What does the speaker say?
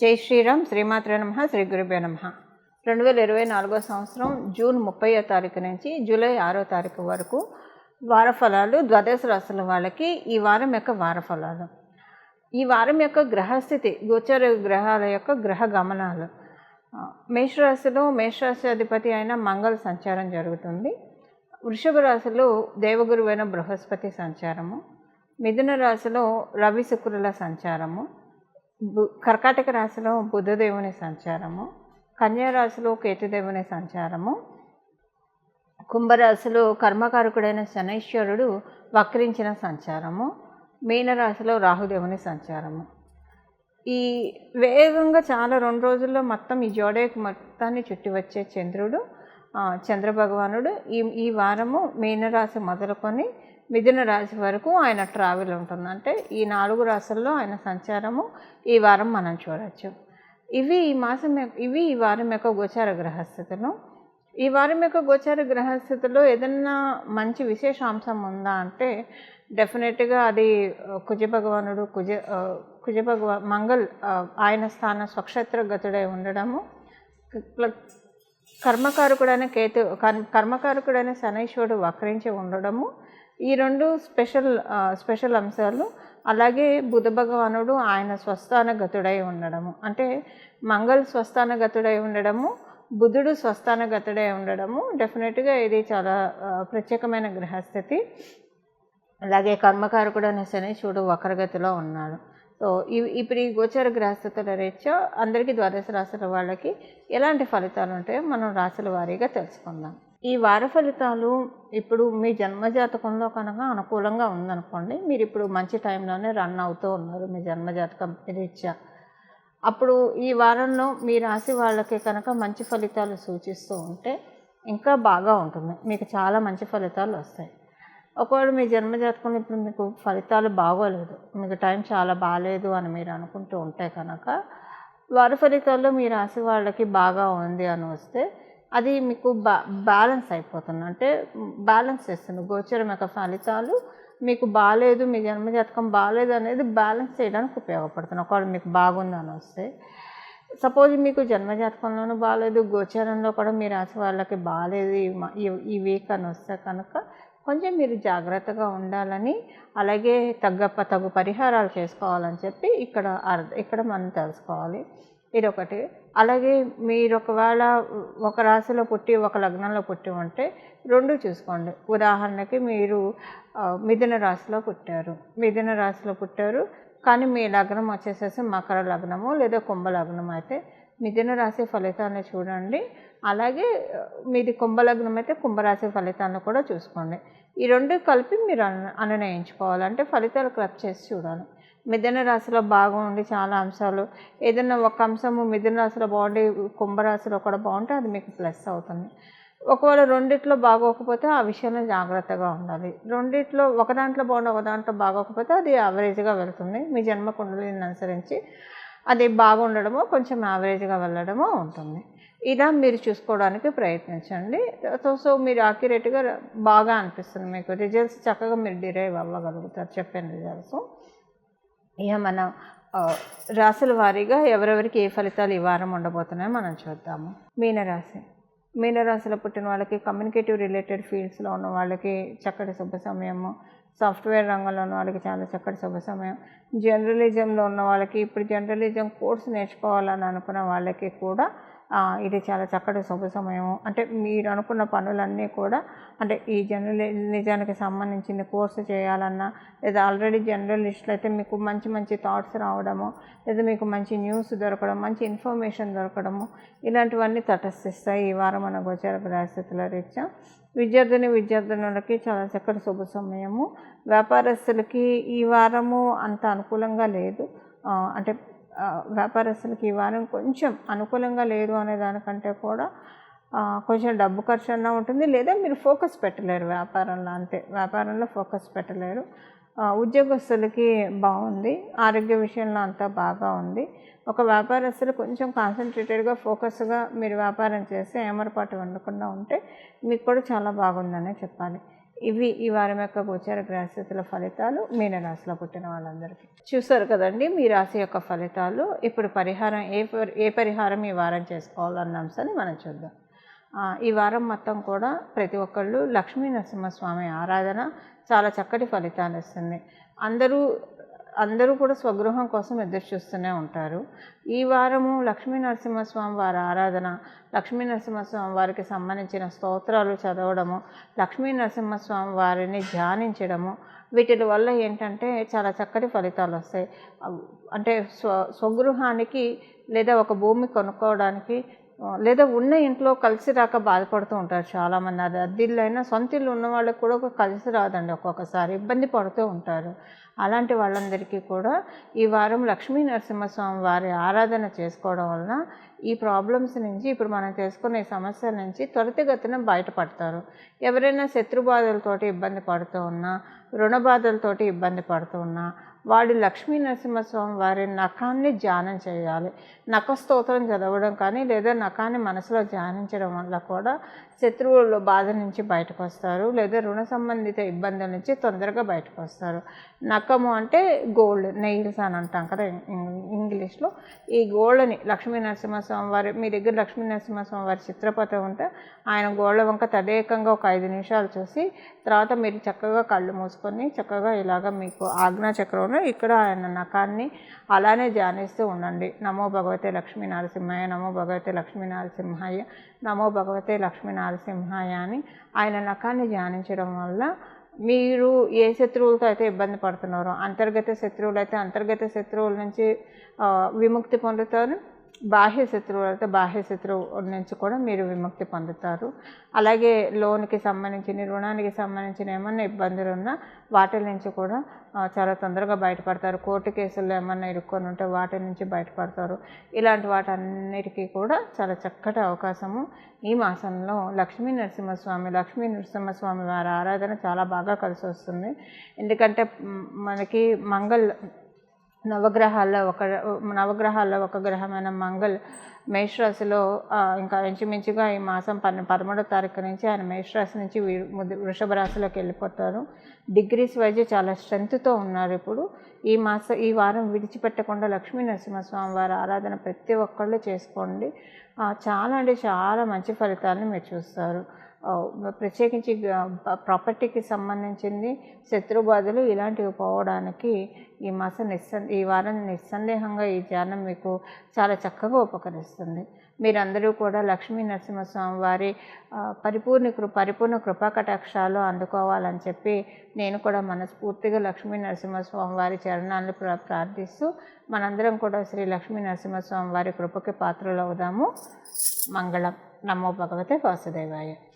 జై శ్రీరామ్ శ్రీమాత్రే నమ శ్రీ గురుభ్యో నమ. రెండు వేల ఇరవై నాలుగో సంవత్సరం జూన్ ముప్పయో తారీఖు నుంచి జూలై ఆరో తారీఖు వరకు వార ఫలాలు ద్వాదశ రాశుల వాళ్ళకి ఈ వారం యొక్క వారఫలాలు. ఈ వారం యొక్క గ్రహస్థితి గోచర గ్రహాల యొక్క గ్రహ గమనాలు. మేషరాశిలో మేషరాశి అధిపతి అయిన మంగళ సంచారం జరుగుతుంది. వృషభ రాశిలో దేవగురువైన బృహస్పతి సంచారము. మిథున రాశిలో రవి శుక్రుల సంచారము. కర్కాటక రాశిలో బుధదేవుని సంచారము కన్యారాశిలో కేతుదేవుని సంచారము కుంభరాశిలో కర్మకారకుడైన శనైశ్వరుడు వక్రించిన సంచారము మీనరాశిలో రాహుదేవుని సంచారము. ఈ వేగంగా చాలా రెండు రోజుల్లో మొత్తం ఈ జోడేకు మొత్తాన్ని చుట్టి వచ్చే చంద్రుడు చంద్రభగవానుడు. ఈ ఈ వారము మీనరాశి మొదలుకొని మిథున రాశి వరకు ఆయన ట్రావెల్ ఉంటుంది. అంటే ఈ నాలుగు రాశుల్లో ఆయన సంచారము ఈ వారం మనం చూడవచ్చు ఇవి ఈ మాసం ఇవి ఈ వారం యొక్క గోచార గ్రహస్థితులు. ఈ వారం యొక్క గోచార గ్రహస్థితిలో ఏదన్నా మంచి విశేషాంశం ఉందా అంటే డెఫినెట్గా అది కుజ భగవానుడు కుజ కుజ భగవా మంగళ్ ఆయన స్థాన స్వక్షేత్ర గతుడై ఉండడము. కర్మకారకుడైన కేతు కర్మకారకుడైన శనైశ్వరుడు వక్రించి ఉండడము. ఈ రెండు స్పెషల్ స్పెషల్ అంశాలు. అలాగే బుధ భగవానుడు ఆయన స్వస్థాన గతుడై ఉండడము. అంటే మంగళ స్వస్థాన గతుడై ఉండడము బుధుడు స్వస్థాన గతుడై ఉండడము డెఫినెట్గా ఇది చాలా ప్రత్యేకమైన గ్రహస్థితి. అలాగే కర్మకారకుడైన శనీశ్వరుడు వక్రగతిలో ఉన్నాడు. సో ఇవి ఇప్పుడు ఈ గోచర గ్రహస్థితుల రీత్యా అందరికీ ద్వాదశ రాశుల వాళ్ళకి ఎలాంటి ఫలితాలు ఉంటాయో మనం రాశుల వారీగా తెలుసుకుందాం. ఈ వార ఫలితాలు ఇప్పుడు మీ జన్మజాతకంలో కనుక అనుకూలంగా ఉందనుకోండి మీరు ఇప్పుడు మంచి టైంలోనే రన్ అవుతూ ఉన్నారు మీ జన్మజాతకం రీత్యా. అప్పుడు ఈ వారంలో మీ రాశి వాళ్ళకి కనుక మంచి ఫలితాలు సూచిస్తూ ఉంటే ఇంకా బాగా ఉంటుంది. మీకు చాలా మంచి ఫలితాలు వస్తాయి. ఒకవేళ మీ జన్మజాతకంలో ఇప్పుడు మీకు ఫలితాలు బాగోలేదు మీకు టైం చాలా బాగాలేదు అని మీరు అనుకుంటూ ఉంటే కనుక వారి ఫలితాల్లో మీ రాశి వాళ్ళకి బాగా ఉంది అని వస్తే అది మీకు బా బ్యాలెన్స్ అయిపోతుంది. అంటే బ్యాలెన్స్ చేస్తుంది. గోచరం యొక్క ఫలితాలు మీకు బాగాలేదు మీ జన్మజాతకం బాగాలేదు అనేది బ్యాలెన్స్ చేయడానికి ఉపయోగపడుతుంది. ఒకవేళ మీకు బాగుందని వస్తే. సపోజ్ మీకు జన్మజాతకంలోనూ బాగాలేదు గోచరంలో కూడా మీ రాశి వాళ్ళకి బాగాలేదు ఈ ఈ- ఈ వీక్ అని వస్తే కనుక కొంచెం మీరు జాగ్రత్తగా ఉండాలని అలాగే తగ్గ తగు పరిహారాలు చేసుకోవాలని చెప్పి ఇక్కడ అర్థ ఇక్కడ మనం తెలుసుకోవాలి. ఇది ఒకటి అలాగే మీరు ఒకవేళ ఒక రాశిలో పుట్టి ఒక లగ్నంలో పుట్టి ఉంటే రెండు చూసుకోండి. ఉదాహరణకి మీరు మిథున రాశిలో పుట్టారు. మిథున రాశిలో పుట్టారు. కానీ మీ లగ్నం వచ్చేసేసి మకర లగ్నము లేదా కుంభ లగ్నం అయితే మిథున రాశి ఫలితాన్ని చూడండి. అలాగే మీది కుంభలగ్నం అయితే కుంభరాశి ఫలితాలను కూడా చూసుకోండి. ఈ రెండు కలిపి మీరు అన్ అనునయించుకోవాలంటే ఫలితాలు క్లబ్ చేసి చూడాలి. మిథున రాశిలో బాగుండి చాలా అంశాలు. ఏదైనా ఒక అంశము మిథున రాశిలో బాగుండి కుంభరాశిలో కూడా బాగుంటే అది మీకు ప్లస్ అవుతుంది. ఒకవేళ రెండిట్లో బాగోకపోతే ఆ విషయంలో జాగ్రత్తగా ఉండాలి. రెండిట్లో ఒక దాంట్లో బాగుండి ఒక దాంట్లో బాగోకపోతే అది యావరేజ్గా వెళ్తుంది. మీ జన్మ కుండలిని అనుసరించి అది బాగుండడము కొంచెం యావరేజ్గా వెళ్ళడము ఉంటుంది. ఇలా మీరు చూసుకోవడానికి ప్రయత్నించండి. సో సో మీరు యాక్యురేట్గా బాగా అనిపిస్తుంది మీకు. రిజల్ట్స్ చక్కగా మీరు డిరైవ్ అవ్వగలుగుతారు చెప్పిన రిజల్ట్స్ ఇక మన రాసుల రాశుల వారీగా ఎవరెవరికి ఏ ఫలితాలు ఈ వారం ఉండబోతున్నాయో మనం చూద్దాము. మీనరాశి. మీనరాశిలో పుట్టిన వాళ్ళకి కమ్యూనికేటివ్ రిలేటెడ్ ఫీల్డ్స్లో ఉన్న వాళ్ళకి చక్కటి శుభ సమయము. సాఫ్ట్వేర్ రంగంలో ఉన్న వాళ్ళకి చాలా చక్కటి శుభ సమయం. జర్నలిజంలో ఉన్న వాళ్ళకి ఇప్పుడు జర్నలిజం కోర్స్ నేర్చుకోవాలని అనుకున్న వాళ్ళకి కూడా ఇది చాలా చక్కటి శుభ సమయం అంటే మీరు అనుకున్న పనులన్నీ కూడా అంటే ఈ జర్నలిజానికి సంబంధించిన కోర్సు చేయాలన్నా లేదా ఆల్రెడీ జర్నలిస్టులు అయితే మీకు మంచి మంచి థాట్స్ రావడము లేదా మీకు మంచి న్యూస్ దొరకడం మంచి ఇన్ఫర్మేషన్ దొరకడము ఇలాంటివన్నీ తటస్థిస్తాయి ఈ వారం మన గోచార పరిస్థితుల రీత్యా. విద్యార్థిని విద్యార్థినులకి చాలా చక్కటి శుభ సమయము. వ్యాపారస్తులకి ఈ వారము అంత అనుకూలంగా లేదు. అంటే వ్యాపారస్తులకి ఈ వారం కొంచెం అనుకూలంగా లేదు అనే దానికంటే కూడా కొంచెం డబ్బు ఖర్చు అన్నా ఉంటుంది. లేదా మీరు ఫోకస్ పెట్టలేరు వ్యాపారంలో అంతే. వ్యాపారంలో ఫోకస్ పెట్టలేరు. ఉద్యోగస్తులకి బాగుంది. ఆరోగ్య విషయంలో అంతా బాగా ఉంది. ఒక వ్యాపారస్తులు కొంచెం కాన్సన్ట్రేటెడ్గా ఫోకస్గా మీరు వ్యాపారం చేసి ఏమరపాటు ఉండకుండా ఉంటే మీకు కూడా చాలా బాగుందనే చెప్పాలి. ఇవి ఈ వారం యొక్క గోచార గ్రహస్థితుల ఫలితాలు మీనరాశిలో పుట్టిన వాళ్ళందరికీ. చూసారు కదండి మీ రాశి యొక్క ఫలితాలు. ఇప్పుడు పరిహారం ఏ పరి- ఏ పరిహారం ఈ వారం చేసుకోవాలన్న అంశాన్ని మనం చూద్దాం. ఈ వారం మొత్తం కూడా ప్రతి ఒక్కళ్ళు లక్ష్మీ నరసింహస్వామి ఆరాధన చాలా చక్కటి ఫలితాలు ఇస్తుంది. అందరూ అందరూ కూడా స్వగృహం కోసం ఎదురు చూస్తూనే ఉంటారు. ఈ వారము లక్ష్మీ నరసింహస్వామి వారి ఆరాధన లక్ష్మీ నరసింహస్వామి వారికి సంబంధించిన స్తోత్రాలు చదవడము లక్ష్మీ నరసింహస్వామి వారిని ధ్యానించడము వీటి వల్ల ఏంటంటే చాలా చక్కటి ఫలితాలు వస్తాయి. అంటే స్వ స్వగృహానికి లేదా ఒక భూమి కొనుక్కోవడానికి లేదా ఉన్న ఇంట్లో కలిసి రాక బాధపడుతూ ఉంటారు చాలామంది. అది అద్దిల్లు అయినా సొంత ఇల్లు ఉన్న వాళ్ళకి కూడా ఒక కలిసి రాదండి ఒక్కొక్కసారి. ఇబ్బంది పడుతూ ఉంటారు. అలాంటి వాళ్ళందరికీ కూడా ఈ వారం లక్ష్మీ నరసింహస్వామి వారి ఆరాధన చేసుకోవడం వలన ఈ ప్రాబ్లమ్స్ నుంచి ఇప్పుడు మనం చేసుకునే సమస్యల నుంచి త్వరితగతిన బయటపడతారు. ఎవరైనా శత్రు బాధలతోటి ఇబ్బంది పడుతూ ఉన్నా రుణ బాధలతోటి ఇబ్బంది పడుతూ ఉన్నా వాడు లక్ష్మీ నరసింహస్వామి వారి నఖాన్ని ధ్యానం చేయాలి. నఖ స్తోత్రం చదవడం కానీ లేదా నఖాన్ని మనసులో ధ్యానించడం వల్ల కూడా శత్రువుల బాధ నుంచి బయటకు వస్తారు లేదా రుణ సంబంధిత ఇబ్బందుల నుంచి తొందరగా బయటకు వస్తారు. నఖము అంటే గోల్డ్ నెయిల్స్ అని అంటాం కదా ఇంగ్లీష్లో. ఈ గోల్డ్ని లక్ష్మీ నరసింహస్వామి వారి మీ దగ్గర లక్ష్మీ నరసింహస్వామి వారి చిత్రపటం ఉంటే ఆయన గోళ్ళ వంక తదేకంగా ఒక ఐదు నిమిషాలు చూసి తర్వాత మీరు చక్కగా కళ్ళు మూసుకొని చక్కగా ఇలాగ మీకు ఆజ్ఞా చక్రంలో ఇక్కడ ఆయన నఖాన్ని అలానే ధ్యానిస్తూ ఉండండి. నమో భగవతే లక్ష్మీ నరసింహాయ నమో భగవతే లక్ష్మీ నరసింహాయ నమో భగవతే లక్ష్మీ నరసింహాయ అని ఆయన నఖాన్ని ధ్యానించడం వల్ల మీరు ఏ శత్రువులతో అయితే ఇబ్బంది పడుతున్నారో అంతర్గత శత్రువులు అయితే అంతర్గత శత్రువుల నుంచి విముక్తి పొందుతారు. బాహ్య శత్రువులు అయితే బాహ్య శత్రువు నుంచి కూడా మీరు విముక్తి పొందుతారు. అలాగే లోన్కి సంబంధించిన రుణానికి సంబంధించిన ఏమన్నా ఇబ్బందులు ఉన్నా వాటి నుంచి కూడా చాలా తొందరగా బయటపడతారు. కోర్టు కేసుల్లో ఏమన్నా ఇరుక్కొని ఉంటే వాటి నుంచి బయటపడతారు. ఇలాంటి వాటన్నిటికీ కూడా చాలా చక్కటి అవకాశము ఈ మాసంలో. లక్ష్మీ నరసింహస్వామి లక్ష్మీ నరసింహస్వామి వారి ఆరాధన చాలా బాగా కలిసి వస్తుంది ఎందుకంటే మనకి మంగళ నవగ్రహాల్లో ఒక నవగ్రహాల్లో ఒక గ్రహమైన మంగళ్ మేషరాశిలో ఇంకా ఇంచుమించుగా ఈ మాసం పన్నె పదమూడో తారీఖు నుంచి ఆయన మేషరాశి నుంచి వీ- వృషభ రాశిలోకి వెళ్ళిపోతారు. డిగ్రీస్ వైజ్ చాలా స్ట్రెంగ్త్తో ఉన్నారు ఇప్పుడు. ఈ మాస ఈ వారం విడిచిపెట్టకుండా లక్ష్మీ నరసింహస్వామి వారి ఆరాధన ప్రతి ఒక్కళ్ళు చేసుకోండి. చాలా అంటే చాలా మంచి ఫలితాలను మీరు చూస్తారు. ప్రత్యేకించి ప్రాపర్టీకి సంబంధించింది శత్రు బాధలు ఇలాంటివి పోవడానికి ఈ మాసం నిస్సంద ఈ వారం నిస్సందేహంగా ఈ ధ్యానం మీకు చాలా చక్కగా ఉపకరిస్తుంది. మీరందరూ కూడా లక్ష్మీ నరసింహస్వామి వారి పరిపూర్ణ కృ పరిపూర్ణ కృపాకటాక్షాలు అందుకోవాలని చెప్పి నేను కూడా మనస్ఫూర్తిగా లక్ష్మీ నరసింహస్వామి వారి చరణాలను ప్ర ప్రార్థిస్తూ మనందరం కూడా శ్రీ లక్ష్మీ నరసింహస్వామి వారి కృపకి పాత్రలు అవుదాము మంగళం. నమో భగవతే వాసుదేవాయ.